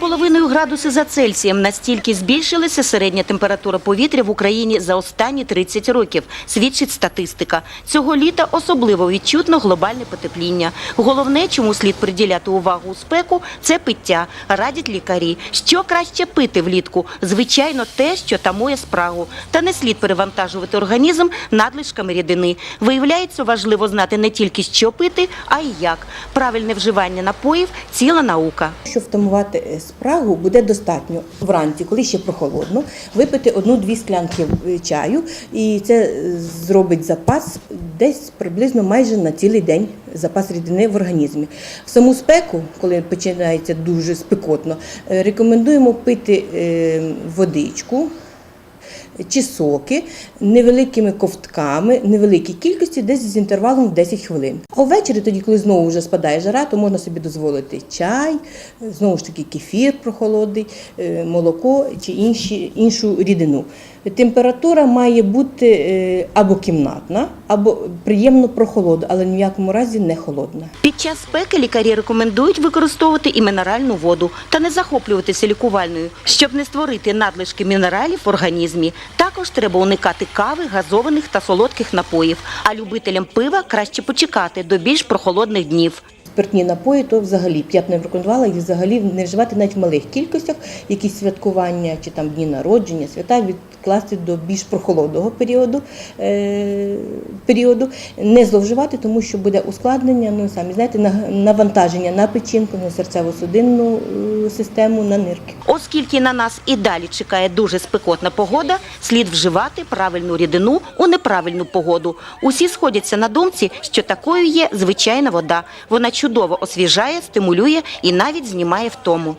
4,5 градуси за Цельсієм настільки збільшилася середня температура повітря в Україні за останні 30 років, свідчить статистика. Цього літа особливо відчутно глобальне потепління. Головне, чому слід приділяти увагу у спеку, це пиття. Радять лікарі. Що краще пити влітку? Звичайно, те, що тамує спрагу. Та не слід перевантажувати організм надлишками рідини. Виявляється, важливо знати не тільки що пити, а й як. Правильне вживання напоїв – ціла наука. Щоб втамувати спрагу, буде достатньо вранці, коли ще прохолодно, випити одну-дві склянки е, чаю, і це е, зробить запас десь приблизно майже на цілий день запас рідини в організмі. В саму спеку, коли починається дуже спекотно, е, рекомендуємо пити водичку. Чи соки невеликими ковтками, невеликій кількості, десь з інтервалом в 10 хвилин. А ввечері, тоді, коли знову вже спадає жара, то можна собі дозволити чай, знову ж таки кефір прохолодний, е, молоко чи інші, іншу рідину. Температура має бути е, або кімнатна, або приємно прохолоду, але ні в якому разі не холодна. Під час спеки лікарі рекомендують використовувати і мінеральну воду та не захоплюватися лікувальною, щоб не створити надлишки мінералів в організмі. Також треба уникати кави, газованих та солодких напоїв. А любителям пива краще почекати до більш прохолодних днів. Спиртні напої, то взагалі я б не рекомендувала їх взагалі не вживати навіть в малих кількостях, якісь святкування чи там дні народження, свята відкласти до більш прохолодного періоду, е, періоду. не зловживати, тому що буде ускладнення, ну самі знаєте, на- навантаження на печінку, на серцево-судинну е, систему, на нирки. Оскільки на нас і далі чекає дуже спекотна погода, слід вживати правильну рідину у неправильну погоду. Усі сходяться на думці, що такою є звичайна вода. Вона чудово освіжає, стимулює і навіть знімає втому.